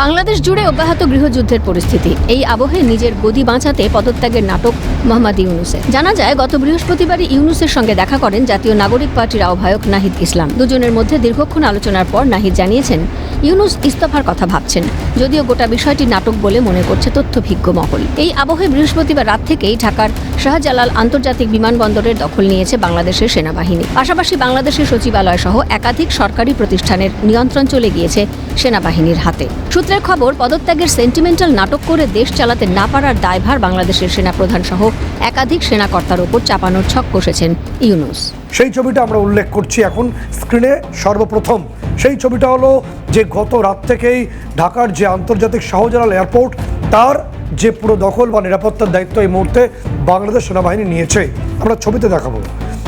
বাংলাদেশ জুড়ে অব্যাহত গৃহযুদ্ধের পরিস্থিতি। এই আবহে নিজের গদি বাঁচাতে পদত্যাগের নাটক মোহাম্মদ ইউনুসে জানা যায়, গত বৃহস্পতিবারই ইউনুসের সঙ্গে দেখা করেন জাতীয় নাগরিক পার্টির আহ্বায়ক নাহিদ ইসলাম। দুজনের মধ্যে দীর্ঘক্ষণ আলোচনার পর নাহিদ জানিয়েছেন, ইউনুস ইস্তফার কথা ভাবছেন। যদিও গোটা বিষয়টি নাটক বলে মনে করছে তথ্যভিজ্ঞ মহল এই আবহে বৃহস্পতিবার রাত থেকেই ঢাকার শাহজালাল আন্তর্জাতিক বিমানবন্দরের দখল নিয়েছে বাংলাদেশের সেনাবাহিনী। পাশাপাশি বাংলাদেশের সচিবালয় সহ একাধিক সরকারি প্রতিষ্ঠানের নিয়ন্ত্রণ চলে গিয়েছে সেনাবাহিনীর হাতে। সূত্রের খবর, পদত্যাগের সেন্টিমেন্টাল নাটক করে দেশ চালাতে না পারার দায়ভার বাংলাদেশের সেনাপ্রধান সহ একাধিক সেনাকর্তার ওপর চাপানোর ছক কষেছেন ইউনুস। সেই ছবিটা আমরা উল্লেখ করছি এখন স্ক্রিনে সর্বপ্রথম। সেই ছবিটা হলো যে গত রাত থেকেই ঢাকার যে আন্তর্জাতিক শাহজালাল এয়ারপোর্ট, তার যে পুরো দখল বা নিরাপত্তার দায়িত্ব এই মুহূর্তে বাংলাদেশ সেনাবাহিনী নিয়েছে। আমরা ছবিতে দেখাবো।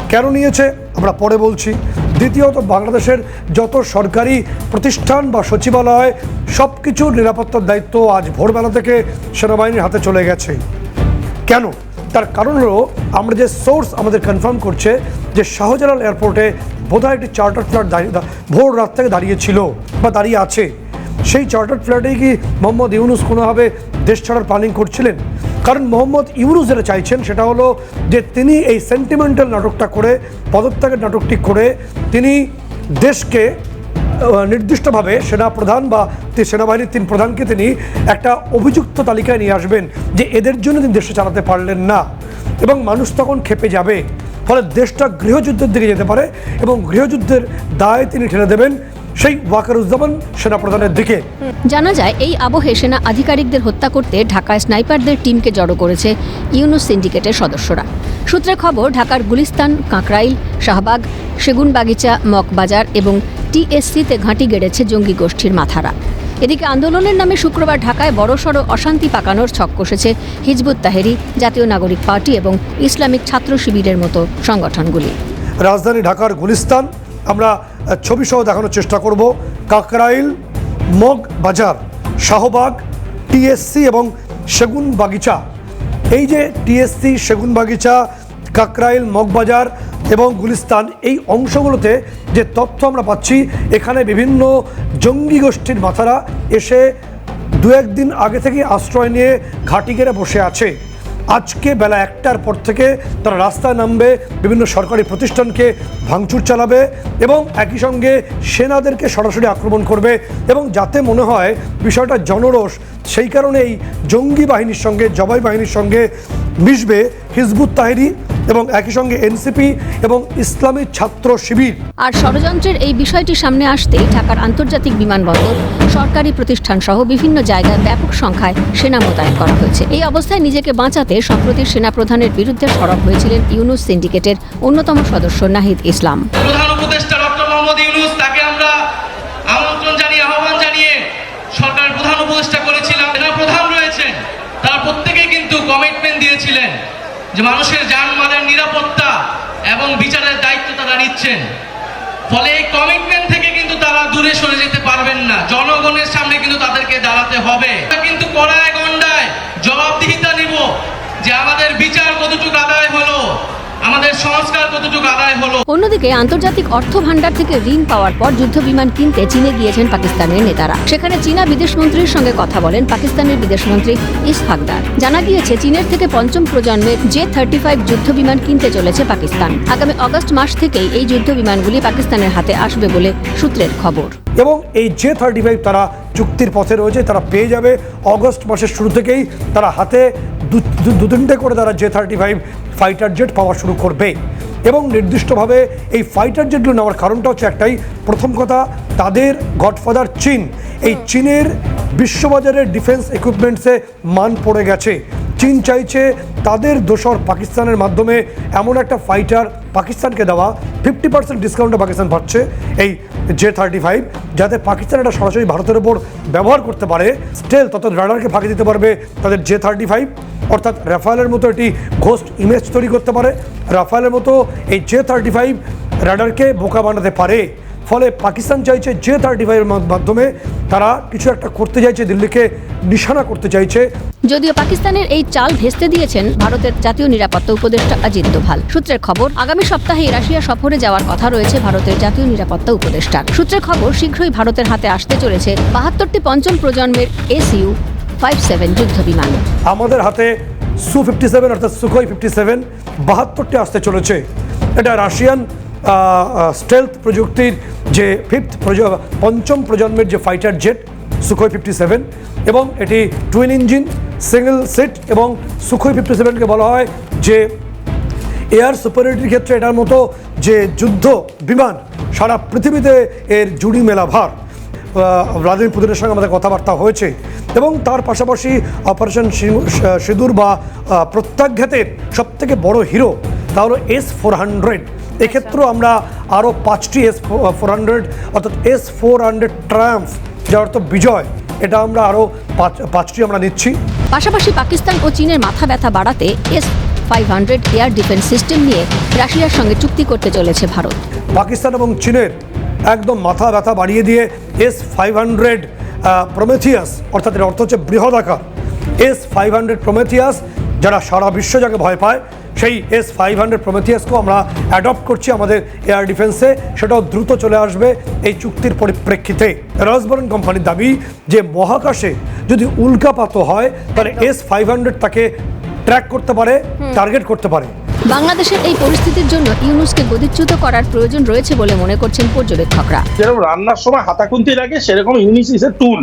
কেন নিয়েছে? আমরা পরে বলছি। দ্বিতীয়ত বাংলাদেশের যত সরকারি প্রতিষ্ঠান বা সচিবালয় সব কিছুর নিরাপত্তার দায়িত্ব আজ ভোরবেলা থেকে সেনাবাহিনীর হাতে চলে গেছে। কেন? তার কারণ হলো, আমরা যে সোর্স আমাদের কনফার্ম করছে যে শাহজালাল এয়ারপোর্টে বোধহয় একটি চার্টার ফ্লাইট দাঁড়িয়ে ভোর রাত থেকে দাঁড়িয়ে ছিল বা দাঁড়িয়ে আছে। সেই চার্টার ফ্লাইটেই কি মোহাম্মদ ইউনুস কোনোভাবে দেশ ছাড়ার প্ল্যানিং করছিলেন? কারণ মোহাম্মদ ইউনুস যেটা চাইছেন সেটা হলো যে তিনি এই সেন্টিমেন্টাল নাটকটা করে, পদত্যাগের নাটকটি করে তিনি দেশকে নির্দিষ্টভাবে সেনা প্রধান বা সেনাবাহিনীর তিন প্রধানকে তিনি একটা অভিযুক্ত তালিকায় নিয়ে আসবেন যে এদের জন্য তিনি দেশে চালাতে পারলেন না। এবং মানুষ তখন খেপে যাবে। ফলে দেশটা গৃহযুদ্ধের দিকে যেতে পারে এবং গৃহযুদ্ধের দায় তিনি ঠেলে দেবেন। সেই ওয়াকারুজ্জামান সেনাপ্রধানের দিকে। জানা যায় এই আবহে সেনা আধিকারিকদের হত্যা করতে ঢাকায় স্নাইপারদের টিমকে জড়ো করেছে ইউনুস সিন্ডিকেটের সদস্যরা। সূত্রের খবর ঢাকার গুলিস্তান কাঁকরাইল শাহবাগ সেগুনবাগিচা মকবাজার এবং টিএসসিতে ঘাঁটি গেড়েছে জঙ্গি গোষ্ঠীর মাথারা। এদিকে আন্দোলনের নামে শুক্রবার ঢাকায় বড়সড় অশান্তি পাকানোর ছক কষেছে হিজবুত তাহেরি জাতীয় নাগরিক পার্টি এবং ইসলামিক ছাত্র শিবিরের মতো সংগঠনগুলি। রাজধানী ঢাকার গুলিস্তান আমরা আহ, ছবি সহ দেখানোর চেষ্টা করব। কাকরাইল মগ বাজার শাহবাগ টিএসসি এবং সেগুন বাগিচা। এই যে টিএসসি সেগুন বাগিচা কাকরাইল মগবাজার এবং গুলিস্তান এই অংশগুলোতে যে তথ্য আমরা পাচ্ছি এখানে বিভিন্ন জঙ্গি গোষ্ঠীর মাথারা এসে দু একদিন আগে থেকে আশ্রয় নিয়ে ঘাটি গেড়ে বসে আছে। আজকে বেলা একটার পর থেকে তারা রাস্তায় নামবে, বিভিন্ন সরকারি প্রতিষ্ঠানকে ভাঙচুর চালাবে এবং একই সঙ্গে সেনাদেরকে সরাসরি আক্রমণ করবে এবং যাতে মনে হয় বিষয়টা জনরোষ সেই কারণে এই জঙ্গি বাহিনীর সঙ্গে জবাই বাহিনীর সঙ্গে মিশবে হিজবুত তাহেরি এবং একই সঙ্গে এনসিপি এবং ইসলামী ছাত্র শিবির। আর ষড়যন্ত্রের এই বিষয়টি সামনে আসতেই ঢাকার আন্তর্জাতিক বিমানবন্দর সরকারি প্রতিষ্ঠান সহ বিভিন্ন জায়গায় ব্যাপক সংখ্যায় সেনা মোতায়েন করা হয়েছে। এই অবস্থায় নিজেকে বাঁচাতে সম্প্রতি সেনাপ্রধানের বিরুদ্ধে সরব হয়েছিলেন ইউনুস সিন্ডিকেটের অন্যতম সদস্য নাহিদ ইসলাম। প্রধান উপদেষ্টা ডক্টর মোহাম্মদ ইউনুস তাকে আমরা আমন্ত্রণ জানিয়ে আহ্বান জানিয়ে সরকারের প্রধান উপদেষ্টা করেছিলাম সেনা প্রধান রয়েছেন। তারা প্রত্যেকেই কিন্তু কমিটমেন্ট দিয়েছিলেন যে মানুষের জানমালের নিরাপত্তা এবং বিচারের দায়িত্ব তারা নিচ্ছেন। ফলে এই কমিটমেন্ট থেকে কিন্তু তারা দূরে সরে যেতে পারবেন না। জনগণের সামনে কিন্তু তাদেরকে দাঁড়াতে হবে। কিন্তু কড়ায় গন্ডায় জবাবদিহিতা নিব যে আমাদের বিচার কতটুকু আদায় হলো। অন্যদিকে আন্তর্জাতিক অর্থ ভান্ডার থেকে ঋণ পাওয়ার পর যুদ্ধ বিমান কিনতে চীনে গিয়েছেন পাকিস্তানের নেতারা। সেখানে চীনা বিদেশমন্ত্রীর সঙ্গে কথা বলেন পাকিস্তানের বিদেশমন্ত্রী ইসহাকদার জানা গিয়েছে, চীনের থেকে পঞ্চম প্রজন্মের জে থার্টি ফাইভ যুদ্ধ বিমান কিনতে চলেছে পাকিস্তান। আগামী অগস্ট মাস থেকেই এই যুদ্ধ বিমানগুলি পাকিস্তানের হাতে আসবে বলে সূত্রের খবর। এবং এই জে থার্টি ফাইভ তারা চুক্তির পথে রয়েছে, তারা পেয়ে যাবে অগস্ট মাসের শুরু থেকেই তারা হাতে দু তিনটে করে তারা J thirty five fighter jet পাওয়া শুরু করবে। এবং নির্দিষ্টভাবে এই ফাইটার জেটগুলো নেওয়ার কারণটা হচ্ছে একটাই, প্রথম কথা তাদের গডফাদার চীন। এই চীনের বিশ্ববাজারের ডিফেন্স ইকুইপমেন্টসে মান পড়ে গেছে। চীন চাইছে তাদের দোসর পাকিস্তানের মাধ্যমে এমন একটা ফাইটার পাকিস্তানকে দেওয়া। ফিফটি পার্সেন্ট ডিসকাউন্টে পাকিস্তান পাচ্ছে এই জে থার্টি ফাইভ যাতে পাকিস্তান এটা সরাসরি ভারতের ওপর ব্যবহার করতে পারে। স্টেল তত রাডারকে ফাঁকি দিতে পারবে তাদের জে থার্টি ফাইভ অর্থাৎ রাফায়েলের মতো একটি ঘোস্ট ইমেজ তৈরি করতে পারে। রাফায়েলের মতো এই জে থার্টি ফাইভ রাডারকে বোকা বানাতে পারে। ফলে পাকিস্তান চাইছে জে থার্টি ফাইভের মাধ্যমে তারা কিছু একটা করতে চাইছে দিল্লিকে নিশানা করতে চাইছে। যদিও পাকিস্তানের এই চাল ভেস্তে দিয়েছেন ভারতের জাতীয় নিরাপত্তা উপদেষ্টা অজিত দোভাল। সূত্রের খবর আগামী সপ্তাহে রাশিয়া সফরে যাওয়ার কথা রয়েছে ভারতের জাতীয় নিরাপত্তা উপদেষ্টার সূত্রের খবর শীঘ্রই ভারতের হাতে আসতে চলেছে বাহাত্তরটি পঞ্চম প্রজন্মের এসইউ ফাইভ সেভেন যুদ্ধ বিমান। আমাদের হাতে সু ফিফটি সেভেন অর্থাৎ সুখোই ফিফটি সেভেন বাহাত্তরটি আসতে চলেছে। এটা রাশিয়ান স্টেলথ প্রযুক্তির যে ফিফথ পঞ্চম প্রজন্মের যে fighter jet Sukhoi fifty seven এবং এটি টুইন ইঞ্জিন সিঙ্গেল সিট এবং সুখোই ফিফটি সেভেনকে বলা হয় যে এয়ার সুপারিটির ক্ষেত্রে এটার মতো যে যুদ্ধ বিমান সারা পৃথিবীতে এর জুড়ি মেলা ভার। ভ্লাদিমির পুতিনের সঙ্গে আমাদের কথাবার্তা হয়েছে। এবং তার পাশাপাশি অপারেশন সিঁদুর বা প্রত্যাঘাতের সবথেকে বড় হিরো তা হলো এস ফোর হান্ড্রেড এক্ষেত্রেও আমরা আরও পাঁচটি এস ফোর হান্ড্রেড অর্থাৎ এস ফোর হান্ড্রেড ট্রাম্প যার অর্থ বিজয় এটা আমরা আরও পাঁচ পাঁচটি আমরা নিচ্ছি। পাশাপাশি পাকিস্তান ও চীনের মাথা ব্যথা বাড়াতে S five hundred air defence system নিয়ে রাশিয়ার সঙ্গে চুক্তি করতে চলেছে ভারত। পাকিস্তান এবং চীনের একদম মাথা ব্যথা বাড়িয়ে দিয়ে এস ফাইভ হান্ড্রেড প্রমেথিয়াস অর্থাৎ এর অর্থ হচ্ছে বৃহদাকার। এস ফাইভ হান্ড্রেড প্রমেথিয়াস যারা সারা বিশ্ব যাকে ভয় পায় সেই এস ফাইভ হান্ড্রেড প্রমেথিয়াসকেও আমরা অ্যাডপ্ট করছি আমাদের এয়ার ডিফেন্সে সেটাও দ্রুত চলে আসবে এই চুক্তির পরিপ্রেক্ষিতে। রসবরন কোম্পানির দাবি যে মহাকাশে যদি উল্কাপাত হয় তাহলে এস ফাইভ হান্ড্রেড তাকে ট্র্যাক করতে পারে টার্গেট করতে পারে। বাংলাদেশের এই পরিস্থিতির জন্য ইউনুসকে গদিচ্যুত করার প্রয়োজন রয়েছে বলে মনে করছেন পর্যবেক্ষকরা। যেরকম রান্নার সময় হাতাকুন্তি লাগে সেরকম ইউনিস ইস এ টুল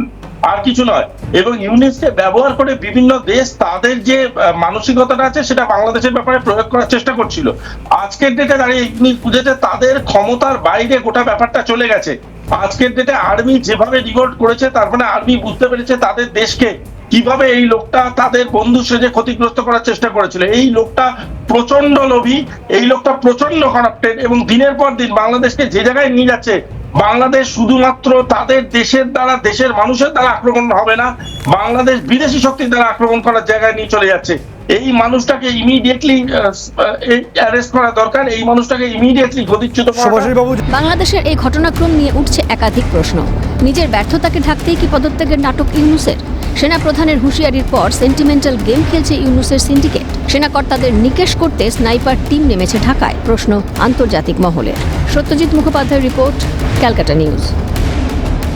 আর কিছু নয়। এবং ইউনিসকে ব্যবহার করে বিভিন্ন দেশ তাদের যে মানসিকতাটা আছে, সেটা বাংলাদেশের ব্যাপারে প্রয়োগ করার চেষ্টা করছিল। আজকের ডেটে দাঁড়িয়ে ইউনিস বুঝেছে তাদের ক্ষমতার বাইরে গোটা ব্যাপারটা চলে গেছে। আজকের ডেটে আর্মি যেভাবে রিভোল্ট করেছে, তার মানে আর্মি বুঝতে পেরেছে তাদের দেশকে কীভাবে এই লোকটা তাদের বন্ধু সেজে ক্ষতিগ্রস্ত করার চেষ্টা করেছিল। এই লোকটা প্রচণ্ড লোভী, এই লোকটা প্রচণ্ড কারাপ্টেড এবং দিনের পর দিন বাংলাদেশকে যে জায়গায় নিয়ে যাচ্ছে বাংলাদেশ শুধুমাত্র তাদের দেশের দ্বারা দেশের মানুষের দ্বারা আক্রমণ হবে না বাংলাদেশ বিদেশি শক্তির দ্বারা আক্রমণ করার জায়গায় নিয়ে চলে যাচ্ছে। এই মানুষটাকে ইমিডিয়েটলি অ্যারেস্ট করা দরকার এই মানুষটাকে ইমিডিয়েটলি গতিচ্যুত করা বাবু বাংলাদেশের এই ঘটনাক্রম নিয়ে উঠছে একাধিক প্রশ্ন। নিজের ব্যর্থতাকে ঢাকতেই কি পদত্যাগের নাটক ইউনুসের? সেনা প্রধানের হুঁশিয়ারির পর সেন্টিমেন্টাল গেম খেলছে ইউনুসের সিন্ডিকেট সেনাকর্তাদের নিকেশ করতে স্নাইপার টিম নেমেছে ঢাকায়। প্রশ্ন আন্তর্জাতিক মহলের। Satyajit Mukhopadhyay report Calcutta news